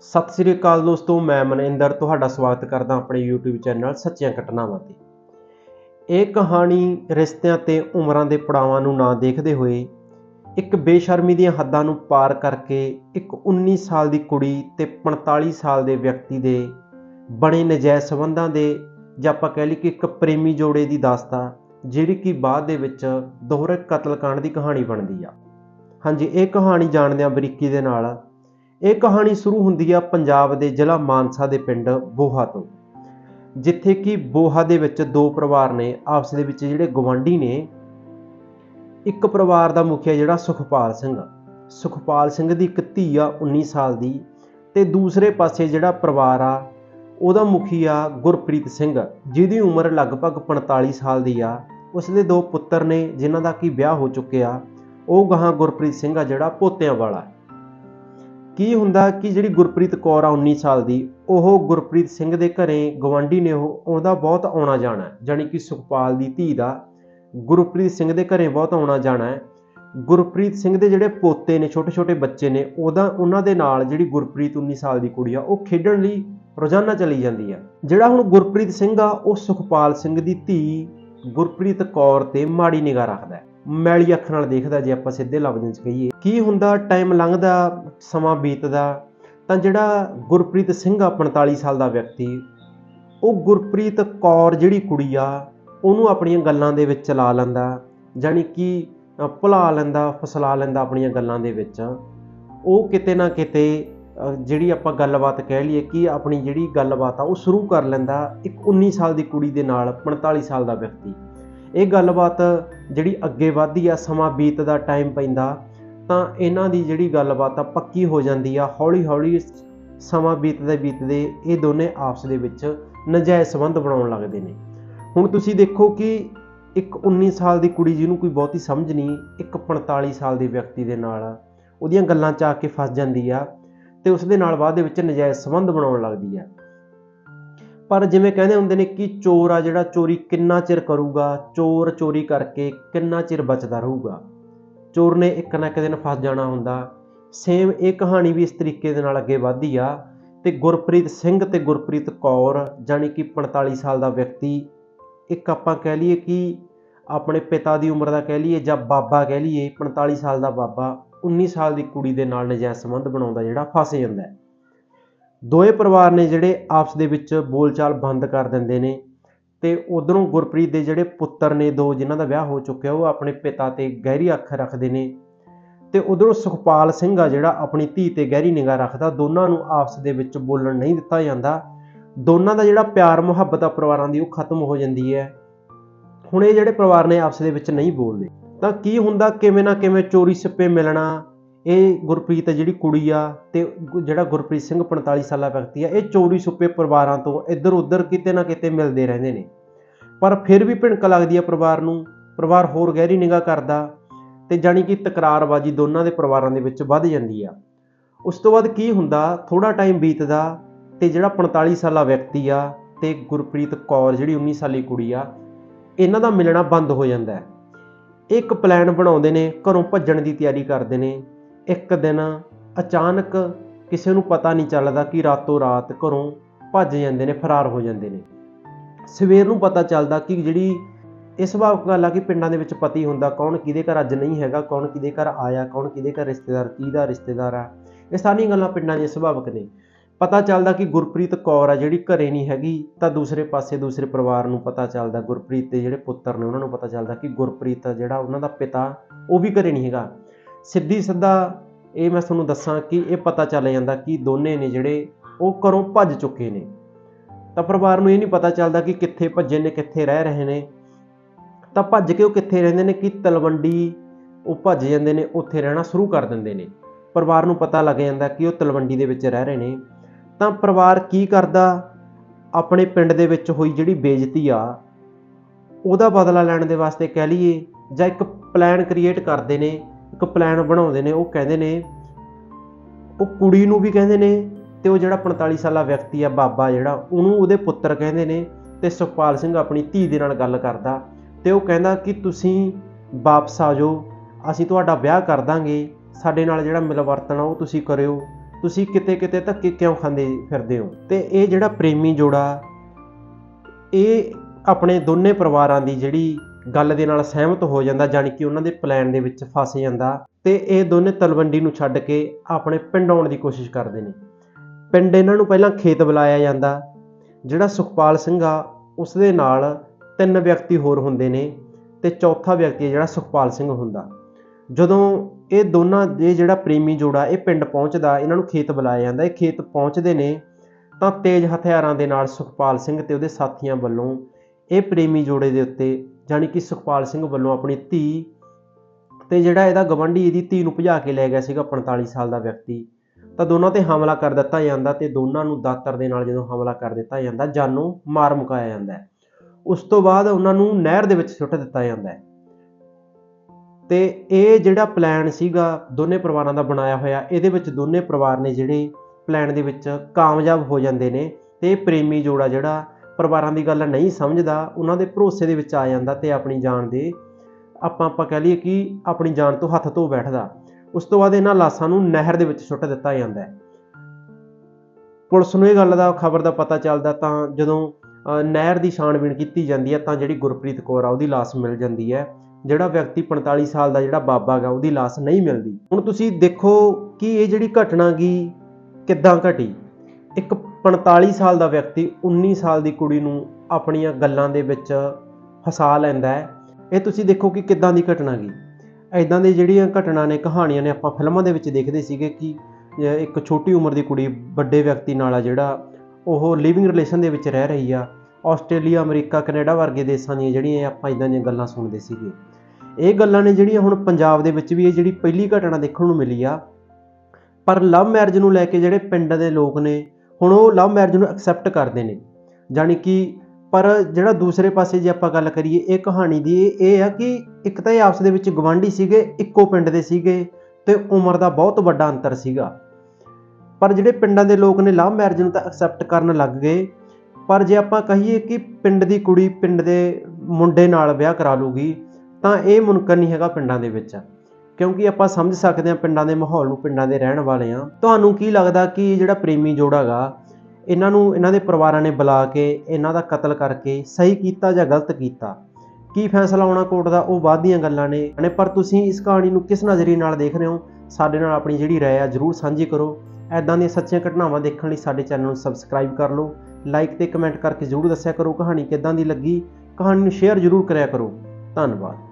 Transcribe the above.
ਸਤਿ ਸ੍ਰੀ ਅਕਾਲ ਦੋਸਤੋ, ਮੈਂ ਮਨਿੰਦਰ ਤੁਹਾਡਾ ਸਵਾਗਤ ਕਰਦਾ ਆਪਣੇ YouTube ਚੈਨਲ ਸੱਚੀਆਂ ਘਟਨਾਵਾਂ ਤੇ। ਇਹ ਕਹਾਣੀ ਰਿਸ਼ਤਿਆਂ ਤੇ ਉਮਰਾਂ ਦੇ ਪੜਾਵਾਂ ਨੂੰ ਨਾ ਦੇਖਦੇ ਹੋਏ ਇੱਕ ਬੇਸ਼ਰਮੀ ਦੀਆਂ ਹੱਦਾਂ ਨੂੰ ਪਾਰ ਕਰਕੇ ਇੱਕ 19 ਸਾਲ ਦੀ ਕੁੜੀ ਤੇ 45 ਸਾਲ ਦੇ ਵਿਅਕਤੀ ਦੇ ਬਣੇ ਨਜਾਇਜ਼ ਸੰਬੰਧਾਂ ਦੇ ਜਾਂ ਆਪਾਂ ਕਹਿ ਲਈ ਕਿ ਇੱਕ ਪ੍ਰੇਮੀ ਜੋੜੇ ਦੀ ਦਾਸਤਾ ਜਿਹੜੀ ਕਿ ਬਾਅਦ ਦੇ ਵਿੱਚ ਦੋਹਰੇ ਕਤਲकांड ਦੀ ਕਹਾਣੀ ਬਣਦੀ ਆ। ਹਾਂਜੀ, ਇਹ ਕਹਾਣੀ ਜਾਣਦਿਆਂ ਬਰੀਕੀ ਦੇ ਨਾਲ ਇਹ ਕਹਾਣੀ ਸ਼ੁਰੂ ਹੁੰਦੀ ਆ ਪੰਜਾਬ ਦੇ ਜ਼ਿਲ੍ਹਾ ਮਾਨਸਾ ਦੇ ਪਿੰਡ ਬੋਹਾ ਤੋਂ, ਜਿੱਥੇ ਕਿ ਬੋਹਾ ਦੇ ਵਿੱਚ ਦੋ ਪਰਿਵਾਰ ਨੇ, ਆਪਸ ਦੇ ਵਿੱਚ ਜਿਹੜੇ ਗਵਾਂਢੀ ਨੇ, ਇੱਕ ਪਰਿਵਾਰ ਦਾ ਮੁਖੀਆ ਜਿਹੜਾ ਸੁਖਪਾਲ ਸਿੰਘ ਸੁਖਪਾਲ ਸਿੰਘ ਦੀ ਇੱਕ ਧੀ ਆ 19 ਸਾਲ ਦੀ, ਤੇ ਦੂਸਰੇ ਪਾਸੇ ਜਿਹੜਾ ਪਰਿਵਾਰ ਆ, ਉਹਦਾ ਮੁਖੀਆ ਗੁਰਪ੍ਰੀਤ ਸਿੰਘ ਜਿਹਦੀ ਉਮਰ ਲਗਭਗ 45 ਸਾਲ ਦੀ ਆ। ਉਸ ਦੇ ਦੋ ਪੁੱਤਰ ਨੇ, ਜਿਨ੍ਹਾਂ ਦਾ ਕਿ ਵਿਆਹ ਹੋ ਚੁੱਕਿਆ, ਉਹ ਗਾਹਾਂ ਗੁਰਪ੍ਰੀਤ ਸਿੰਘ ਆ ਜਿਹੜਾ ਪੋਤਿਆਂ ਵਾਲਾ। ਕੀ ਹੁੰਦਾ ਕਿ ਜਿਹੜੀ ਗੁਰਪ੍ਰੀਤ ਕੌਰ ਆ 19 ਸਾਲ ਦੀ, ਉਹ ਗੁਰਪ੍ਰੀਤ ਸਿੰਘ ਦੇ ਘਰੇ ਗਵਾਂਢੀ ਨੇ ਉਹ, ਉਹਦਾ ਬਹੁਤ ਆਉਣਾ ਜਾਣਾ ਹੈ। ਜਾਣੀ ਕਿ ਸੁਖਪਾਲ ਦੀ ਧੀ ਦਾ ਗੁਰਪ੍ਰੀਤ ਸਿੰਘ ਦੇ ਘਰੇ ਬਹੁਤ ਆਉਣਾ ਜਾਣਾ ਹੈ। ਗੁਰਪ੍ਰੀਤ ਸਿੰਘ ਦੇ ਜਿਹੜੇ ਪੋਤੇ ਨੇ ਛੋਟੇ ਛੋਟੇ ਬੱਚੇ ਨੇ, ਉਹਦਾ, ਉਹਨਾਂ ਦੇ ਨਾਲ ਜਿਹੜੀ ਗੁਰਪ੍ਰੀਤ 19 ਸਾਲ ਦੀ ਕੁੜੀ ਆ, ਉਹ ਖੇਡਣ ਲਈ ਰੋਜ਼ਾਨਾ ਚਲੀ ਜਾਂਦੀ ਆ। ਜਿਹੜਾ ਹੁਣ ਗੁਰਪ੍ਰੀਤ ਸਿੰਘ ਆ, ਉਹ ਸੁਖਪਾਲ ਸਿੰਘ ਦੀ ਧੀ ਗੁਰਪ੍ਰੀਤ ਕੌਰ ਤੇ ਮਾੜੀ ਨਿਗਾਹ ਰੱਖਦਾ ਮੈਲੀ ਅੱਖ ਨਾਲ ਦੇਖਦਾ ਜੇ ਆਪਾਂ ਸਿੱਧੇ ਲਫ਼ਜ਼ਾਂ 'ਚ ਕਹੀਏ। ਕੀ ਹੁੰਦਾ ਟਾਈਮ ਲੰਘਦਾ, ਸਮਾਂ ਬੀਤਦਾ। ਤਾਂ ਜਿਹੜਾ ਗੁਰਪ੍ਰੀਤ ਸਿੰਘ ਆ 45 ਸਾਲ ਦਾ ਵਿਅਕਤੀ, ਉਹ ਗੁਰਪ੍ਰੀਤ ਕੌਰ ਜਿਹੜੀ ਕੁੜੀ ਆ, ਉਹਨੂੰ ਆਪਣੀਆਂ ਗੱਲਾਂ ਦੇ ਵਿੱਚ ਚਲਾ ਲੈਂਦਾ, ਜਾਣੀ ਕਿ ਭੁਲਾ ਲੈਂਦਾ, ਫਸਲਾ ਲੈਂਦਾ ਆਪਣੀਆਂ ਗੱਲਾਂ ਦੇ ਵਿੱਚ। ਉਹ ਕਿਤੇ ਨਾ ਕਿਤੇ ਜਿਹੜੀ ਆਪਾਂ ਗੱਲਬਾਤ ਕਹਿ ਲਈਏ ਕਿ ਆਪਣੀ ਜਿਹੜੀ ਗੱਲਬਾਤ ਆ, ਉਹ ਸ਼ੁਰੂ ਕਰ ਲੈਂਦਾ ਇੱਕ 19 ਸਾਲ ਦੀ ਕੁੜੀ ਦੇ ਨਾਲ 45 ਸਾਲ ਦਾ ਵਿਅਕਤੀ। ਇਹ ਗੱਲਬਾਤ ਜਿਹੜੀ ਅੱਗੇ ਵਧਦੀ ਆ, ਸਮਾਂ ਬੀਤਦਾ ਟਾਈਮ ਪੈਂਦਾ, ਤਾਂ ਇਹਨਾਂ ਦੀ ਜਿਹੜੀ ਗੱਲਬਾਤ ਆ, ਪੱਕੀ ਹੋ ਜਾਂਦੀ ਆ ਹੌਲੀ ਹੌਲੀ ਸਮਾਂ ਬੀਤਦੇ ਬੀਤਦੇ ਇਹ ਦੋਨੇ ਆਪਸ ਦੇ ਵਿੱਚ ਨਜਾਇਜ਼ ਸੰਬੰਧ ਬਣਾਉਣ ਲੱਗਦੇ ਨੇ। ਹੁਣ ਤੁਸੀਂ ਦੇਖੋ ਕਿ ਇੱਕ 19 ਸਾਲ ਦੀ ਕੁੜੀ ਜਿਹਨੂੰ ਕੋਈ ਬਹੁਤੀ ਸਮਝ ਨਹੀਂ, ਇੱਕ 45 ਸਾਲ ਦੇ ਵਿਅਕਤੀ ਦੇ ਨਾਲ ਉਹਦੀਆਂ ਗੱਲਾਂ 'ਚ ਆ ਕੇ ਫਸ ਜਾਂਦੀ ਆ ਤੇ ਉਸ ਦੇ ਨਾਲ ਬਾਅਦ ਦੇ ਵਿੱਚ ਨਜਾਇਜ਼ ਸੰਬੰਧ ਬਣਾਉਣ ਲੱਗਦੀ ਆ। ਪਰ ਜਿਵੇਂ ਕਹਿੰਦੇ ਹੁੰਦੇ ਨੇ ਕਿ ਚੋਰ ਆ ਜਿਹੜਾ ਚੋਰੀ ਕਿੰਨਾ ਚਿਰ ਕਰੂਗਾ, ਚੋਰ ਚੋਰੀ ਕਰਕੇ ਕਿੰਨਾ ਚਿਰ ਬਚਦਾ ਰਹੂਗਾ। ਚੋਰ ਨੇ ਇੱਕ ਨਾ ਇੱਕ ਦਿਨ ਫਸ ਜਾਣਾ ਹੁੰਦਾ। ਸੇਮ ਇਹ ਕਹਾਣੀ ਵੀ ਇਸ ਤਰੀਕੇ ਦੇ ਨਾਲ ਅੱਗੇ ਵਧਦੀ ਆ ਤੇ ਗੁਰਪ੍ਰੀਤ ਸਿੰਘ ਤੇ ਗੁਰਪ੍ਰੀਤ ਕੌਰ ਜਾਣੀ ਕਿ 45 ਸਾਲ ਦਾ ਵਿਅਕਤੀ, ਇੱਕ ਆਪਾਂ ਕਹਿ ਲਈਏ ਕਿ ਆਪਣੇ ਪਿਤਾ ਦੀ ਉਮਰ ਦਾ ਕਹਿ ਲਈਏ ਜਾਂ ਬਾਬਾ ਕਹਿ ਲਈਏ 45 ਸਾਲ ਦਾ ਬਾਬਾ 19 ਸਾਲ ਦੀ ਕੁੜੀ ਦੇ ਨਾਲ ਨਜਾਇਜ਼ ਸੰਬੰਧ ਬਣਾਉਂਦਾ ਜਿਹੜਾ ਫਸ ਜਾਂਦਾ ਹੈ। ਦੋਏ ਪਰਿਵਾਰ ਨੇ ਜਿਹੜੇ ਆਪਸ ਦੇ ਵਿੱਚ ਬੋਲਚਾਲ ਬੰਦ ਕਰ ਦਿੰਦੇ ਨੇ ਤੇ ਉਧਰੋਂ ਗੁਰਪ੍ਰੀਤ ਦੇ ਜਿਹੜੇ ਪੁੱਤਰ ਨੇ ਦੋ ਜਿਨ੍ਹਾਂ ਦਾ ਵਿਆਹ ਹੋ ਚੁੱਕਿਆ, ਉਹ ਆਪਣੇ ਪਿਤਾ ਤੇ ਗਹਿਰੀ ਅੱਖ ਰੱਖਦੇ ਨੇ ਤੇ ਉਧਰੋਂ ਸੁਖਪਾਲ ਸਿੰਘ ਆ ਜਿਹੜਾ ਆਪਣੀ ਧੀ ਤੇ ਗਹਿਰੀ ਨਿਗਾਹ ਰੱਖਦਾ, ਦੋਨਾਂ ਨੂੰ ਆਪਸ ਦੇ ਵਿੱਚ ਬੋਲਣ ਨਹੀਂ ਦਿੱਤਾ ਜਾਂਦਾ। ਦੋਨਾਂ ਦਾ ਜਿਹੜਾ ਪਿਆਰ ਮੁਹੱਬਤ ਆ ਪਰਿਵਾਰਾਂ ਦੀ, ਉਹ ਖਤਮ ਹੋ ਜਾਂਦੀ ਹੈ। ਹੁਣ ਇਹ ਜਿਹੜੇ ਪਰਿਵਾਰ ਨੇ ਆਪਸ ਦੇ ਵਿੱਚ ਨਹੀਂ ਬੋਲਦੇ, ਤਾਂ ਕੀ ਹੁੰਦਾ, ਕਿਵੇਂ ਨਾ ਕਿਵੇਂ ਚੋਰੀ ਸਿੱਪੇ ਮਿਲਣਾ ਇਹ ਗੁਰਪ੍ਰੀਤ ਜਿਹੜੀ ਕੁੜੀ ਆ ਤੇ ਜਿਹੜਾ ਗੁਰਪ੍ਰੀਤ ਸਿੰਘ 45 ਸਾਲਾ ਵਿਅਕਤੀ ਆ, ਇਹ ਚੋਰੀ ਸੁਪੇ ਪਰਿਵਾਰਾਂ ਤੋਂ ਇੱਧਰ ਉੱਧਰ ਕਿਤੇ ਨਾ ਕਿਤੇ ਮਿਲਦੇ ਰਹਿੰਦੇ ਨੇ। ਪਰ ਫਿਰ ਵੀ ਭਿਣਕ ਲੱਗਦੀ ਆ ਪਰਿਵਾਰ ਨੂੰ, ਪਰਿਵਾਰ ਹੋਰ ਗਹਿਰੀ ਨਿਗਾਹ ਕਰਦਾ ਤੇ ਜਾਣੀ ਕਿ ਤਕਰਾਰਬਾਜ਼ੀ ਦੋਨਾਂ ਦੇ ਪਰਿਵਾਰਾਂ ਦੇ ਵਿੱਚ ਵੱਧ ਜਾਂਦੀ ਆ। ਉਸ ਤੋਂ ਬਾਅਦ ਕੀ ਹੁੰਦਾ ਥੋੜਾ ਟਾਈਮ ਬੀਤਦਾ ਤੇ ਜਿਹੜਾ 45 ਸਾਲਾ ਵਿਅਕਤੀ ਆ ਤੇ ਗੁਰਪ੍ਰੀਤ ਕੌਰ ਜਿਹੜੀ 19 ਸਾਲੀ ਕੁੜੀ ਆ, ਇਹਨਾਂ ਦਾ ਮਿਲਣਾ ਬੰਦ ਹੋ ਜਾਂਦਾ ਹੈ। ਇੱਕ ਪਲਾਨ ਬਣਾਉਂਦੇ ਨੇ, ਘਰੋਂ ਭੱਜਣ ਦੀ ਤਿਆਰੀ ਕਰਦੇ ਨੇ ਇੱਕ ਦਿਨ ਅਚਾਨਕ ਕਿਸੇ ਨੂੰ ਪਤਾ ਨਹੀਂ ਚੱਲਦਾ ਕਿ ਰਾਤੋਂ ਰਾਤ ਘਰੋਂ ਭੱਜ ਜਾਂਦੇ ਨੇ, ਫਰਾਰ ਹੋ ਜਾਂਦੇ ਨੇ। ਸਵੇਰ ਨੂੰ ਪਤਾ ਚੱਲਦਾ ਕਿ ਜਿਹੜੀ ਇਹ ਸੁਭਾਵਿਕ ਗੱਲ ਆ ਕਿ ਪਿੰਡਾਂ ਦੇ ਵਿੱਚ ਪਤੀ ਹੁੰਦਾ, ਕੌਣ ਕਿਹਦੇ ਘਰ ਅੱਜ ਨਹੀਂ ਹੈਗਾ, ਕੌਣ ਕਿਹਦੇ ਘਰ ਆਇਆ, ਕੌਣ ਕਿਹਦੇ ਘਰ ਰਿਸ਼ਤੇਦਾਰ ਕਿਹਦਾ ਰਿਸ਼ਤੇਦਾਰ ਆ, ਇਹ ਸਾਰੀਆਂ ਗੱਲਾਂ ਪਿੰਡਾਂ ਦੇ ਸੁਭਾਵਿਕ ਨੇ। ਪਤਾ ਚੱਲਦਾ ਕਿ ਗੁਰਪ੍ਰੀਤ ਕੌਰ ਆ ਜਿਹੜੀ ਘਰੇ ਨਹੀਂ ਹੈਗੀ, ਤਾਂ ਦੂਸਰੇ ਪਾਸੇ ਦੂਸਰੇ ਪਰਿਵਾਰ ਨੂੰ ਪਤਾ ਚੱਲਦਾ, ਗੁਰਪ੍ਰੀਤ ਦੇ ਜਿਹੜੇ ਪੁੱਤਰ ਨੇ, ਉਹਨਾਂ ਨੂੰ ਪਤਾ ਚੱਲਦਾ ਕਿ ਗੁਰਪ੍ਰੀਤ ਜਿਹੜਾ ਉਹਨਾਂ ਦਾ ਪਿਤਾ, ਉਹ ਵੀ ਘਰੇ ਨਹੀਂ ਹੈਗਾ। ਸਿੱਧੀ ਸਿੱਧਾ ਇਹ ਮੈਂ ਤੁਹਾਨੂੰ ਦੱਸਾਂ ਕਿ ਇਹ ਪਤਾ ਚੱਲ ਜਾਂਦਾ ਕਿ ਦੋਨੇ ਨੇ ਜਿਹੜੇ ਉਹ ਘਰੋਂ ਭੱਜ ਚੁੱਕੇ ਨੇ। ਤਾਂ ਪਰਿਵਾਰ ਨੂੰ ਇਹ ਨਹੀਂ ਪਤਾ ਚੱਲਦਾ ਕਿ ਕਿੱਥੇ ਭੱਜੇ ਨੇ, ਕਿੱਥੇ ਰਹਿ ਰਹੇ ਨੇ। ਤਾਂ ਭੱਜ ਕੇ ਉਹ ਕਿੱਥੇ ਰਹਿੰਦੇ ਨੇ ਕਿ ਤਲਵੰਡੀ ਉਹ ਭੱਜ ਜਾਂਦੇ ਨੇ, ਉੱਥੇ ਰਹਿਣਾ ਸ਼ੁਰੂ ਕਰ ਦਿੰਦੇ ਨੇ। ਪਰਿਵਾਰ ਨੂੰ ਪਤਾ ਲੱਗ ਜਾਂਦਾ ਕਿ ਉਹ ਤਲਵੰਡੀ ਦੇ ਵਿੱਚ ਰਹਿ ਰਹੇ ਨੇ। ਤਾਂ ਪਰਿਵਾਰ ਕੀ ਕਰਦਾ? ਆਪਣੇ ਪਿੰਡ ਦੇ ਵਿੱਚ ਹੋਈ ਜਿਹੜੀ ਬੇਇੱਜ਼ਤੀ ਆ, ਉਹਦਾ ਬਦਲਾ ਲੈਣ ਦੇ ਵਾਸਤੇ ਕਹਿ ਲਈਏ ਜਾਂ ਇੱਕ ਪਲਾਨ ਕ੍ਰੀਏਟ ਕਰਦੇ ਨੇ ਇੱਕ ਪਲਾਨ ਬਣਾਉਂਦੇ ਨੇ, ਉਹ ਕਹਿੰਦੇ ਨੇ, ਉਹ ਕੁੜੀ ਨੂੰ ਵੀ ਕਹਿੰਦੇ ਨੇ ਤੇ ਉਹ ਜਿਹੜਾ 45 ਸਾਲਾ ਵਿਅਕਤੀ ਆ, ਬਾਬਾ ਜਿਹੜਾ, ਉਹਨੂੰ ਉਹਦੇ ਪੁੱਤਰ ਕਹਿੰਦੇ ਨੇ ਤੇ ਸੁਖਪਾਲ ਸਿੰਘ ਆਪਣੀ ਧੀ ਦੇ ਨਾਲ ਗੱਲ ਕਰਦਾ ਤੇ ਉਹ ਕਹਿੰਦਾ ਕਿ ਤੁਸੀਂ ਵਾਪਸ ਆ ਜਾਓ, ਅਸੀਂ ਤੁਹਾਡਾ ਵਿਆਹ ਕਰ ਦਾਂਗੇ, ਸਾਡੇ ਨਾਲ ਜਿਹੜਾ ਮਿਲਵਰਤਨ ਆ ਉਹ ਤੁਸੀਂ ਕਰਿਓ, ਤੁਸੀਂ ਕਿਤੇ ਕਿਤੇ ਧੱਕੇ ਕਿਉਂ ਖਾਂਦੇ ਫਿਰਦੇ ਹੋ? ਤੇ ਇਹ ਜਿਹੜਾ ਪ੍ਰੇਮੀ ਜੋੜਾ, ਇਹ ਆਪਣੇ ਦੋਨੇ ਪਰਿਵਾਰਾਂ ਦੀ ਜਿਹੜੀ ਗੱਲ ਦੇ ਨਾਲ ਸਹਿਮਤ ਹੋ ਜਾਂਦਾ, ਜਾਣੀ ਕਿ ਉਹਨਾਂ ਦੇ ਪਲਾਨ ਦੇ ਵਿੱਚ ਫਸ ਜਾਂਦਾ ਤੇ ਇਹ ਦੋਨੇ ਤਲਵੰਡੀ ਨੂੰ ਛੱਡ ਕੇ ਆਪਣੇ ਪਿੰਡ ਆਉਣ ਦੀ ਕੋਸ਼ਿਸ਼ ਕਰਦੇ ਨੇ। ਪਿੰਡ ਇਹਨਾਂ ਨੂੰ ਪਹਿਲਾਂ ਖੇਤ ਬੁਲਾਇਆ ਜਾਂਦਾ, ਜਿਹੜਾ ਸੁਖਪਾਲ ਸਿੰਘ ਆ ਉਸ ਦੇ ਨਾਲ ਤਿੰਨ ਵਿਅਕਤੀ ਹੋਰ ਹੁੰਦੇ ਨੇ ਤੇ ਚੌਥਾ ਵਿਅਕਤੀ ਜਿਹੜਾ ਸੁਖਪਾਲ ਸਿੰਘ ਹੁੰਦਾ। ਜਦੋਂ ਇਹ ਦੋਨਾਂ ਇਹ ਜਿਹੜਾ ਪ੍ਰੇਮੀ ਜੋੜਾ ਇਹ ਪਿੰਡ ਪਹੁੰਚਦਾ, ਇਹਨਾਂ ਨੂੰ ਖੇਤ ਬੁਲਾਇਆ ਜਾਂਦਾ, ਇਹ ਖੇਤ ਪਹੁੰਚਦੇ ਨੇ ਤਾਂ ਤੇਜ਼ ਹਥਿਆਰਾਂ ਦੇ ਨਾਲ ਸੁਖਪਾਲ ਸਿੰਘ ਤੇ ਉਹਦੇ ਸਾਥੀਆਂ ਵੱਲੋਂ ਇਹ ਪ੍ਰੇਮੀ ਜੋੜੇ ਦੇ ਉੱਤੇ ਜਾਣੀ ਕਿ ਸੁਖਪਾਲ ਸਿੰਘ ਵੱਲੋਂ ਆਪਣੀ ਧੀ ਤੇ ਜਿਹੜਾ ਇਹਦਾ ਗਵੰਡੀ ਇਹਦੀ ਧੀ ਨੂੰ ਭਜਾ ਕੇ ਲੈ ਗਿਆ ਸੀਗਾ 45 ਸਾਲ ਦਾ ਵਿਅਕਤੀ। ਤਾਂ ਦੋਨਾਂ ਤੇ ਹਮਲਾ ਕਰ ਦਿੱਤਾ ਜਾਂਦਾ ਤੇ ਦੋਨਾਂ ਨੂੰ ਦਾਤਰ ਦੇ ਨਾਲ ਜਦੋਂ ਹਮਲਾ ਕਰ ਦਿੱਤਾ ਜਾਂਦਾ, ਜਾਨੋਂ ਮਾਰ ਮੁਕਾਇਆ ਜਾਂਦਾ ਹੈ। ਉਸ ਤੋਂ ਬਾਅਦ ਉਹਨਾਂ ਨੂੰ ਨਹਿਰ ਦੇ ਵਿੱਚ ਸੁੱਟ ਦਿੱਤਾ ਜਾਂਦਾ ਹੈ। ਤੇ ਇਹ ਜਿਹੜਾ ਪਲਾਨ ਸੀਗਾ ਦੋਨੇ ਪਰਿਵਾਰਾਂ ਦਾ ਬਣਾਇਆ ਹੋਇਆ, ਇਹਦੇ ਵਿੱਚ ਦੋਨੇ ਪਰਿਵਾਰ ਨੇ ਜਿਹੜੇ ਪਲਾਨ ਦੇ ਵਿੱਚ ਕਾਮਯਾਬ ਹੋ ਜਾਂਦੇ ਨੇ ਤੇ ਪ੍ਰੇਮੀ ਜੋੜਾ ਜਿਹੜਾ ਪਰਿਵਾਰਾਂ ਦੀ ਗੱਲ ਨਹੀਂ ਸਮਝਦਾ, ਉਹਨਾਂ ਦੇ ਭਰੋਸੇ ਦੇ ਵਿੱਚ ਆ ਜਾਂਦਾ ਤੇ ਆਪਣੀ ਜਾਨ ਦੇ, ਆਪਾਂ ਆਪਾਂ ਕਹਿ ਲਈਏ ਕਿ ਆਪਣੀ ਜਾਨ ਤੋਂ ਹੱਥ ਧੋ ਬੈਠਦਾ। ਉਸ ਤੋਂ ਬਾਅਦ ਇਹਨਾਂ ਲਾਸ਼ਾਂ ਨੂੰ ਨਹਿਰ ਦੇ ਵਿੱਚ ਸੁੱਟ ਦਿੱਤਾ ਜਾਂਦਾ ਹੈ। ਪੁਲਿਸ ਨੂੰ ਇਹ ਗੱਲ ਦਾ, ਖਬਰ ਦਾ ਪਤਾ ਚੱਲਦਾ ਤਾਂ ਜਦੋਂ ਨਹਿਰ ਦੀ ਛਾਣਬੀਣ ਕੀਤੀ ਜਾਂਦੀ ਹੈ ਤਾਂ ਜਿਹੜੀ ਗੁਰਪ੍ਰੀਤ ਕੌਰ ਆ, ਉਹਦੀ ਲਾਸ਼ ਮਿਲ ਜਾਂਦੀ ਹੈ। ਜਿਹੜਾ ਵਿਅਕਤੀ 45 ਸਾਲ ਦਾ ਜਿਹੜਾ ਬਾਬਾ ਗਾ, ਉਹਦੀ ਲਾਸ਼ ਨਹੀਂ ਮਿਲਦੀ। ਹੁਣ ਤੁਸੀਂ ਦੇਖੋ ਕਿ ਇਹ ਜਿਹੜੀ ਘਟਨਾ ਗੀ, ਕਿੱਦਾਂ ਘਟੀ? ਇੱਕ 45 ਸਾਲ ਦਾ ਵਿਅਕਤੀ 19 ਸਾਲ ਦੀ ਕੁੜੀ ਨੂੰ ਆਪਣੀਆਂ ਗੱਲਾਂ ਦੇ ਵਿੱਚ ਫਸਾ ਲੈਂਦਾ ਹੈ। ਇਹ ਤੁਸੀਂ ਦੇਖੋ ਕਿ ਕਿੱਦਾਂ ਦੀ ਘਟਨਾ ਗਈ। ਐਦਾਂ ਦੀ ਜਿਹੜੀਆਂ ਘਟਨਾ ਨੇ, ਕਹਾਣੀਆਂ ਨੇ ਆਪਾਂ ਫਿਲਮਾਂ ਦੇ ਵਿੱਚ ਦੇਖਦੇ ਸੀਗੇ ਕਿ ਇੱਕ ਛੋਟੀ ਉਮਰ ਦੀ ਕੁੜੀ ਵੱਡੇ ਵਿਅਕਤੀ ਨਾਲ ਆ ਜਿਹੜਾ ਉਹ ਲਿਵਿੰਗ ਰਿਲੇਸ਼ਨ ਦੇ ਵਿੱਚ ਰਹਿ ਰਹੀ ਆ। ਆਸਟ੍ਰੇਲੀਆ, ਅਮਰੀਕਾ, ਕੈਨੇਡਾ ਵਰਗੇ ਦੇਸ਼ਾਂ ਦੀਆਂ ਜਿਹੜੀਆਂ ਆਪਾਂ ਇਦਾਂ ਦੀਆਂ ਗੱਲਾਂ ਸੁਣਦੇ ਸੀਗੇ। ਇਹ ਗੱਲਾਂ ਨੇ ਜਿਹੜੀਆਂ ਹੁਣ ਪੰਜਾਬ ਦੇ ਵਿੱਚ ਵੀ ਇਹ ਜਿਹੜੀ ਪਹਿਲੀ ਘਟਨਾ ਦੇਖਣ ਨੂੰ ਮਿਲੀ ਆ। ਪਰ ਲਵ ਮੈਰਿਜ ਨੂੰ ਲੈ ਕੇ ਜਿਹੜੇ ਪਿੰਡ ਦੇ ਲੋਕ ਨੇ ਹੁਣ ਉਹ ਲਵ ਮੈਰਿਜ ਨੂੰ ਐਕਸੈਪਟ ਕਰਦੇ ਨੇ। ਜਾਣੀ ਕਿ ਪਰ ਜਿਹੜਾ ਦੂਸਰੇ ਪਾਸੇ ਜੇ ਆਪਾਂ ਗੱਲ ਕਰੀਏ, ਇਹ ਕਹਾਣੀ ਦੀ ਇਹ- ਇਹ ਆ ਕਿ ਇੱਕ ਤਾਂ ਇਹ ਆਪਸ ਦੇ ਵਿੱਚ ਗਵਾਂਢੀ ਸੀਗੇ, ਇੱਕੋ ਪਿੰਡ ਦੇ ਸੀਗੇ ਤੇ ਉਮਰ ਦਾ ਬਹੁਤ ਵੱਡਾ ਅੰਤਰ ਸੀਗਾ। ਪਰ ਜਿਹੜੇ ਪਿੰਡਾਂ ਦੇ ਲੋਕ ਨੇ ਲਵ ਮੈਰਿਜ ਨੂੰ ਤਾਂ ਐਕਸੈਪਟ ਕਰਨ ਲੱਗ ਗਏ। ਪਰ ਜੇ ਆਪਾਂ ਕਹੀਏ ਕਿ ਪਿੰਡ ਦੀ ਕੁੜੀ ਪਿੰਡ ਦੇ ਮੁੰਡੇ ਨਾਲ ਵਿਆਹ ਕਰਾ ਲੂਗੀ ਤਾਂ ਇਹ ਮੁਨਕਰ ਨਹੀਂ ਹੈਗਾ ਪਿੰਡਾਂ ਦੇ ਵਿੱਚ। ਕਿਉਂਕਿ ਆਪਾਂ ਸਮਝ ਸਕਦੇ ਹਾਂ ਪਿੰਡਾਂ ਦੇ ਮਾਹੌਲ ਨੂੰ, ਪਿੰਡਾਂ ਦੇ ਰਹਿਣ ਵਾਲੇ ਆ ਤੁਹਾਨੂੰ ਕੀ ਲੱਗਦਾ ਕਿ ਜਿਹੜਾ ਪ੍ਰੇਮੀ ਜੋੜਾ ਗਾ, ਇਹਨਾਂ ਨੂੰ, ਇਹਨਾਂ ਦੇ ਪਰਿਵਾਰਾਂ ਨੇ ਬੁਲਾ ਕੇ, ਇਹਨਾਂ ਦਾ ਕਤਲ ਕਰਕੇ ਸਹੀ ਕੀਤਾ ਜਾਂ ਗਲਤ ਕੀਤਾ? ਕੀ ਫੈਸਲਾ ਆਉਣਾ ਕੋਰਟ ਦਾ? ਉਹ ਬਾਅਦ ਦੀਆਂ ਗੱਲਾਂ ਨੇ। ਪਰ ਤੁਸੀਂ ਇਸ ਕਹਾਣੀ ਨੂੰ ਕਿਸ ਨਜ਼ਰੀਏ ਨਾਲ ਦੇਖ ਰਹੇ ਹੋ? ਸਾਡੇ ਨਾਲ ਆਪਣੀ ਜਿਹੜੀ ਰਾਏ ਆ, ਜਰੂਰ ਸਾਂਝੀ ਕਰੋ। ਐਦਾਂ ਦੀਆਂ ਸੱਚੀਆਂ ਘਟਨਾਵਾਂ ਦੇਖਣ ਲਈ ਸਾਡੇ ਚੈਨਲ ਨੂੰ ਸਬਸਕ੍ਰਾਈਬ ਕਰ ਲਓ। ਲਾਈਕ ਤੇ ਕਮੈਂਟ ਕਰਕੇ ਜਰੂਰ ਦੱਸਿਆ ਕਰੋ ਕਹਾਣੀ ਕਿੱਦਾਂ ਦੀ ਲੱਗੀ। ਕਹਾਣੀ ਨੂੰ ਸ਼ੇਅਰ ਜਰੂਰ ਕਰਿਆ ਕਰੋ। ਧੰਨਵਾਦ।